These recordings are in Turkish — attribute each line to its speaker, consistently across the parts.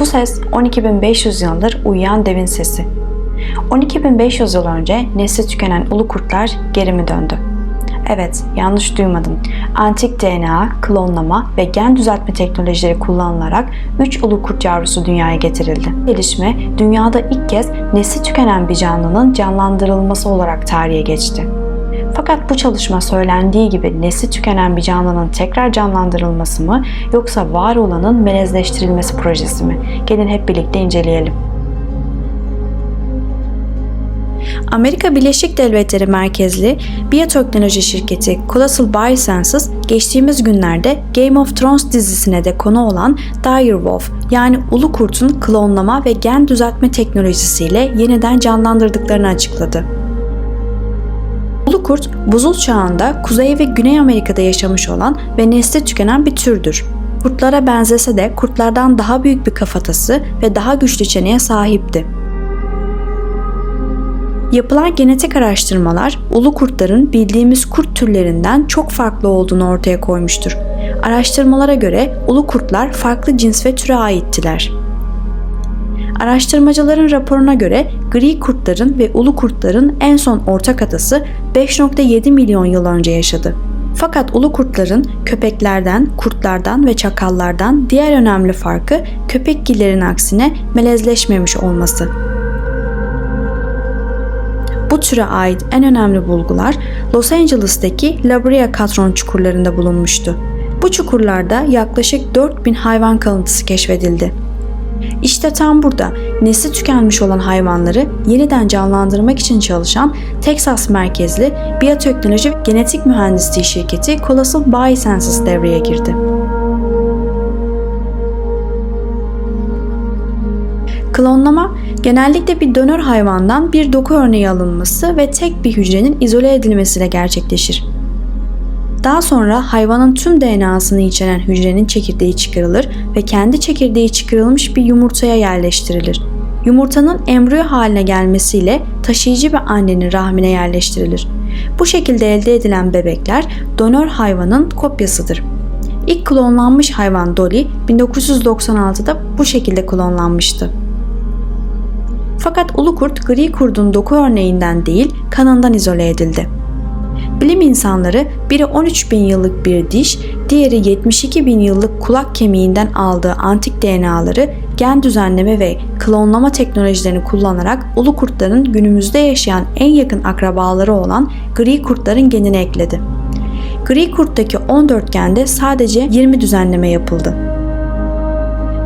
Speaker 1: Bu ses 12.500 yıldır uyuyan devin sesi. 12.500 yıl önce nesli tükenen ulu kurtlar geri mi döndü? Evet, yanlış duymadın. Antik DNA, klonlama ve gen düzeltme teknolojileri kullanılarak 3 ulu kurt yavrusu dünyaya getirildi. Gelişme, dünyada ilk kez nesli tükenen bir canlının canlandırılması olarak tarihe geçti. Fakat bu çalışma söylendiği gibi nesli tükenen bir canlının tekrar canlandırılması mı yoksa var olanın melezleştirilmesi projesi mi? Gelin hep birlikte inceleyelim. Amerika Birleşik Devletleri merkezli biyoteknoloji şirketi Colossal Biosciences geçtiğimiz günlerde Game of Thrones dizisine de konu olan Direwolf yani Ulu Kurt'un klonlama ve gen düzeltme teknolojisiyle yeniden canlandırdıklarını açıkladı. Ulu kurt, buzul çağında Kuzey ve Güney Amerika'da yaşamış olan ve nesli tükenen bir türdür. Kurtlara benzese de kurtlardan daha büyük bir kafatası ve daha güçlü çeneye sahipti. Yapılan genetik araştırmalar ulu kurtların bildiğimiz kurt türlerinden çok farklı olduğunu ortaya koymuştur. Araştırmalara göre ulu kurtlar farklı cins ve türe aittiler. Araştırmacıların raporuna göre gri kurtların ve ulu kurtların en son ortak atası 5.7 milyon yıl önce yaşadı. Fakat ulu kurtların köpeklerden, kurtlardan ve çakallardan diğer önemli farkı köpekgillerin aksine melezleşmemiş olması. Bu türe ait en önemli bulgular Los Angeles'taki La Brea Katron çukurlarında bulunmuştu. Bu çukurlarda yaklaşık 4000 hayvan kalıntısı keşfedildi. İşte tam burada nesli tükenmiş olan hayvanları yeniden canlandırmak için çalışan Texas merkezli biyoteknoloji genetik mühendisliği şirketi Colossal Biosciences devreye girdi. Klonlama genellikle bir donör hayvandan bir doku örneği alınması ve tek bir hücrenin izole edilmesiyle gerçekleşir. Daha sonra hayvanın tüm DNA'sını içeren hücrenin çekirdeği çıkarılır ve kendi çekirdeği çıkarılmış bir yumurtaya yerleştirilir. Yumurtanın embriyo haline gelmesiyle taşıyıcı bir annenin rahmine yerleştirilir. Bu şekilde elde edilen bebekler donör hayvanın kopyasıdır. İlk klonlanmış hayvan Dolly 1996'da bu şekilde klonlanmıştı. Fakat ulu kurt gri kurdun doku örneğinden değil kanından izole edildi. Bilim insanları biri 13 bin yıllık bir diş, diğeri 72 bin yıllık kulak kemiğinden aldığı antik DNA'ları gen düzenleme ve klonlama teknolojilerini kullanarak ulu kurtların günümüzde yaşayan en yakın akrabaları olan gri kurtların genine ekledi. Gri kurttaki 14 gende sadece 20 düzenleme yapıldı.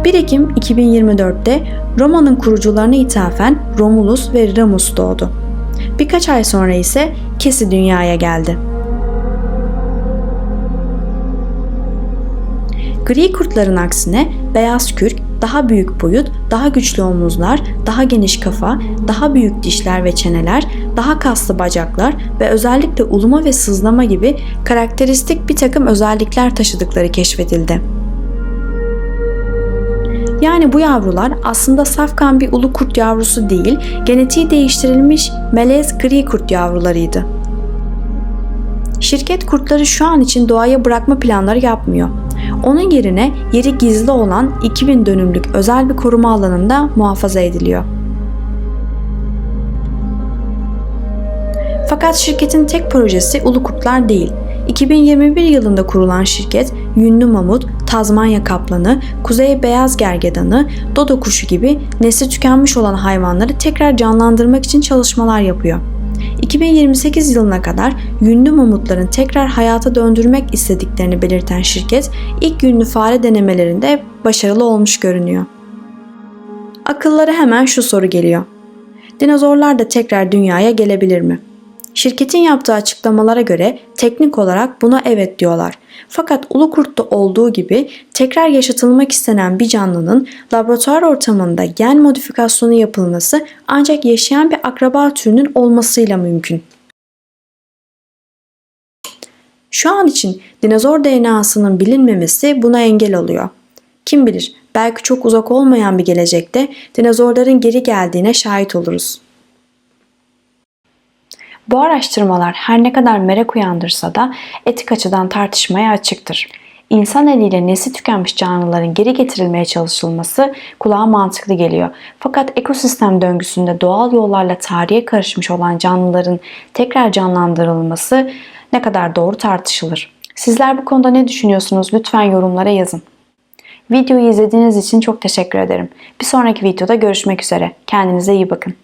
Speaker 1: 1 Ekim 2024'te Roma'nın kurucularına ithafen Romulus ve Remus doğdu. Birkaç ay sonra ise Kesi dünyaya geldi. Gri kurtların aksine beyaz kürk, daha büyük boyut, daha güçlü omuzlar, daha geniş kafa, daha büyük dişler ve çeneler, daha kaslı bacaklar ve özellikle uluma ve sızlama gibi karakteristik bir takım özellikler taşıdıkları keşfedildi. Yani bu yavrular aslında safkan bir ulu kurt yavrusu değil, genetiği değiştirilmiş melez gri kurt yavrularıydı. Şirket kurtları şu an için doğaya bırakma planları yapmıyor. Onun yerine yeri gizli olan 2000 dönümlük özel bir koruma alanında muhafaza ediliyor. Fakat şirketin tek projesi ulu kurtlar değil. 2021 yılında kurulan şirket yünlü mamut, Tazmanya kaplanı, kuzey beyaz gergedanı, dodo kuşu gibi nesli tükenmiş olan hayvanları tekrar canlandırmak için çalışmalar yapıyor. 2028 yılına kadar yünlü mamutların tekrar hayata döndürmek istediklerini belirten şirket ilk yünlü fare denemelerinde başarılı olmuş görünüyor. Akıllara hemen şu soru geliyor. Dinozorlar da tekrar dünyaya gelebilir mi? Şirketin yaptığı açıklamalara göre teknik olarak buna evet diyorlar. Fakat ulu kurtta olduğu gibi tekrar yaşatılmak istenen bir canlının laboratuvar ortamında gen modifikasyonu yapılması ancak yaşayan bir akraba türünün olmasıyla mümkün. Şu an için dinozor DNA'sının bilinmemesi buna engel oluyor. Kim bilir belki çok uzak olmayan bir gelecekte dinozorların geri geldiğine şahit oluruz. Bu araştırmalar her ne kadar merak uyandırsa da etik açıdan tartışmaya açıktır. İnsan eliyle nesli tükenmiş canlıların geri getirilmeye çalışılması kulağa mantıklı geliyor. Fakat ekosistem döngüsünde doğal yollarla tarihe karışmış olan canlıların tekrar canlandırılması ne kadar doğru tartışılır. Sizler bu konuda ne düşünüyorsunuz? Lütfen yorumlara yazın. Videoyu izlediğiniz için çok teşekkür ederim. Bir sonraki videoda görüşmek üzere. Kendinize iyi bakın.